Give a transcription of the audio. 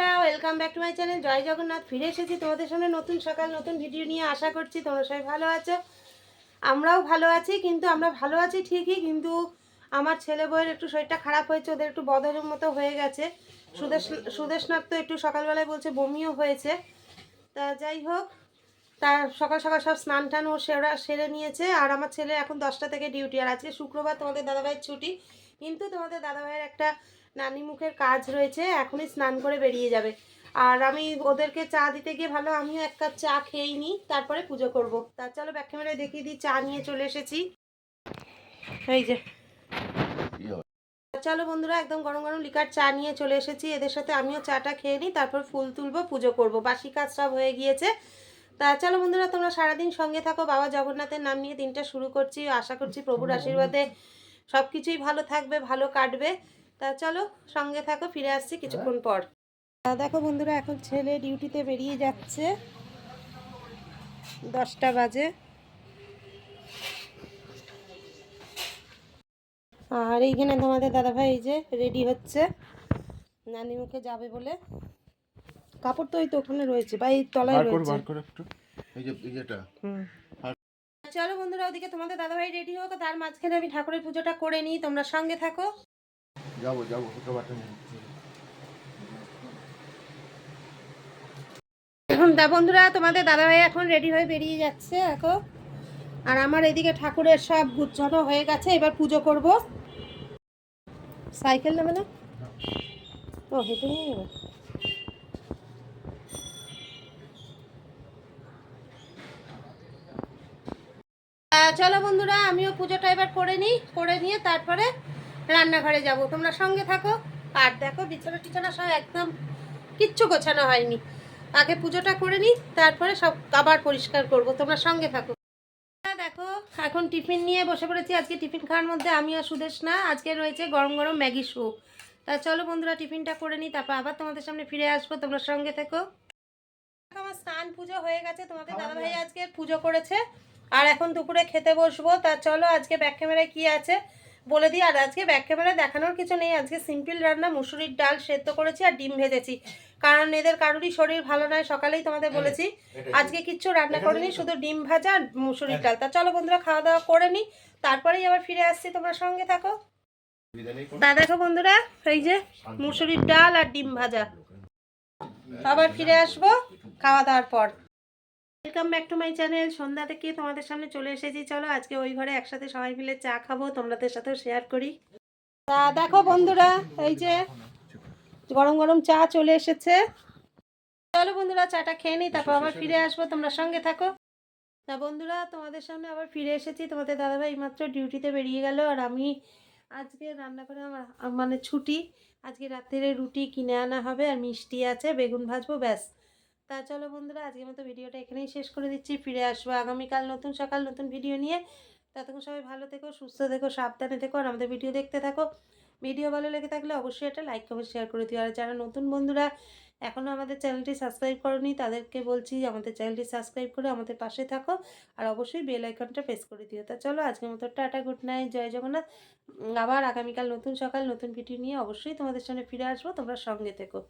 Welcome back to my channel জয় জগন্নাথ, ফিরে এসেছি তোমাদের সামনে নতুন সকাল, নতুন ভিডিও নিয়ে আশা করছি তোমরা সবাই ভালো আছো। আমরাও ভালো আছি, কিন্তু আমরা ভালো আছি ঠিকই, কিন্তু আমার ছেলে বউয়ের একটু শরীরটা খারাপ হয়েছে, ওদের একটু বদলের মতো হয়ে গেছে। সুদেশ, সুদেশনাথ তো একটু সকালবেলায় বলছে বমিও হয়েছে। তা যাই হোক তার সকাল সকাল সব স্নান টান ও সেরা, সেরে নিয়েছে, আর আমার ছেলে এখন দশটা থেকে ডিউটি আর আজকে শুক্রবার তোমাদের দাদাভাইয়ের ছুটি। কিন্তু তোমাদের দাদাভাইয়ের একটা নানি মুখের কাজ রয়েছে এখনই স্নান করে বেরিয়ে যাবে। আর আমি ওদেরকে চা দিতে গিয়ে ভালো আমিও এক কাপ চা খেয়েই নিই তারপরে পুজো করব। তা চলো ব্যাক ক্যামেরায় দেখিয়ে দিই চা নিয়ে চলে এসেছি। এই যে। চলো বন্ধুরা একদম গরম গরম লিকার চা নিয়ে চলে এসেছি এদের সাথে আমিও চাটা খেয়ে নিই তারপর ফুল তুলবো পুজো করব। বাসি কাজ সব হয়ে গিয়েছে। তা চলো বন্ধুরা তোমরা সারাদিন সঙ্গে থাকো বাবা জগন্নাথের নাম নিয়ে দিনটা শুরু করছি। আশা করছি প্রভুর আশীর্বাদে সব কিছুই ভালো থাকবে ভালো কাটবে। তা চলো সঙ্গে থাকো ফিরে আসছি কিছুক্ষণ পর। দেখো বন্ধুরা এখন ছেলে ডিউটিতে বেরিয়ে যাচ্ছে। দশটা বাজে। আর এইখানে তোমাদের দাদাভাই এই যে রেডি হচ্ছে। নানি মুখে যাবে বলে। কাপড় তো ওই তো ওখানে রয়েছে বা এই তলায় রয়েছে। এই যে হুম। চলো বন্ধুরা ওদিকে তোমাদের দাদাভাই রেডি হোক তার মাঝখানে আমি ঠাকুরের পুজোটা করে নিই তোমরা সঙ্গে থাকো। যাব যাব বাটা নিয়ে তা বন্ধুরা, তোমাদের দাদাভাই এখন রেডি হয়ে বেরিয়ে যাচ্ছে এখন আর আমার এদিকে ঠাকুরের সব গুচ্ছানো হয়ে গেছে, এবার পুজো করব। সাইকেল নেবে না? ও, হেঁটে নিয়ে নেবে চলো বন্ধুরা, আমিও পুজোটা এবার করে নিই, করে নিয়ে তারপরে রান্নাঘরে যাব। তোমরা সঙ্গে থাকো। আর দেখো বিছানা টিছানা সব একদম কিচ্ছু গোছানো হয়নি। আগে পুজোটা করে নিই তারপরে সব আবার পরিষ্কার করব। তোমরা সঙ্গে থাকো। হ্যাঁ, দেখো এখন টিফিন নিয়ে বসে পড়েছি। আজকে টিফিন খাওয়ার মধ্যে আমি আর সুদেশ না। আজকে রয়েছে গরম গরম ম্যাগি স্যুপ। তা চলো বন্ধুরা টিফিনটা করে নিই তারপর আবার তোমাদের সামনে ফিরে আসব। তোমরা সঙ্গে থেকো। আমার স্নান পুজো হয়ে গেছে। তোমাদের দাদাভাই আজকে পুজো করেছে। আর এখন দুপুরে খেতে বসবো। তা চলো আজকে ব্যাক ক্যামেরায় কি আছে? বলে দিই আর আজকে ব্যাক ক্যামেরায় দেখানোর কিছু নেই। আজকে সিম্পল রান্না মুসুরির ডাল সেদ্ধ করেছি আর ডিম ভেজেছি। কারণ এদের কারোরই শরীর ভালো নয় সকালেই তোমাদের বলেছি। আজকে কিচ্ছু রান্না করিনি শুধু ডিম ভাজা আর মুসুরির ডাল। তা চলো বন্ধুরা খাওয়া দাওয়া করে নিই তারপরেই আবার ফিরে আসছি তোমরা সঙ্গে থাকো। তা দেখো বন্ধুরা এই যে মুসুরির ডাল আর ডিম ভাজা। আবার ফিরে আসব খাওয়া দাওয়ার পর। Welcome back to my channel সন্ধ্যা থেকে তোমাদের সামনে চলে এসেছি। চলো আজকে ওই ঘরে একসাথে সবাই মিলে চা খাব, তোমাদের সাথেও শেয়ার করি। তা দেখো বন্ধুরা, এই যে গরম গরম চা চলে এসেছে। চলো বন্ধুরা, চাটা খেয়ে নিই, তারপর আবার ফিরে আসব, তোমরা সঙ্গে থাকো। তা বন্ধুরা, তোমাদের সামনে আবার ফিরে এসেছি। তোমাদের দাদাভাই মাত্র ডিউটিতে বেরিয়ে গেল, আর আমি আজকে রান্না করে আমার মানে ছুটি। আজকে রাত্রে রুটি কিনে আনা হবে, আর মিষ্টি আছে, বেগুন ভাজবো, ব্যাস। তা চলো বন্ধুরা, আজকের মতো ভিডিওটা এখানেই শেষ করে দিচ্ছি। ফিরে আসব আগামীকাল নতুন সকাল, নতুন ভিডিও নিয়ে। ততক্ষণ সবাই ভালো থেকো, সুস্থ থেকো, সাবধানে থেকো আর আমাদের ভিডিও দেখতে থাকো। ভিডিও ভালো লেগে থাকলে অবশ্যই একটা লাইক কমেন্ট শেয়ার করে দিও। আর যারা নতুন বন্ধুরা এখনও আমাদের চ্যানেলটি সাবস্ক্রাইব করনি, তাদেরকে বলছি আমাদের চ্যানেলটি সাবস্ক্রাইব করে আমাদের পাশে থাকো। আর অবশ্যই বেল আইকনটা প্রেস করে দিও। তা চলো, আজকের মতো টাটা গুড নাইট জয় জগন্নাথ। আবার আগামীকাল নতুন সকাল, নতুন ভিডিও নিয়ে অবশ্যই তোমাদের সামনে ফিরে আসব। তোমরা সঙ্গে থেকো।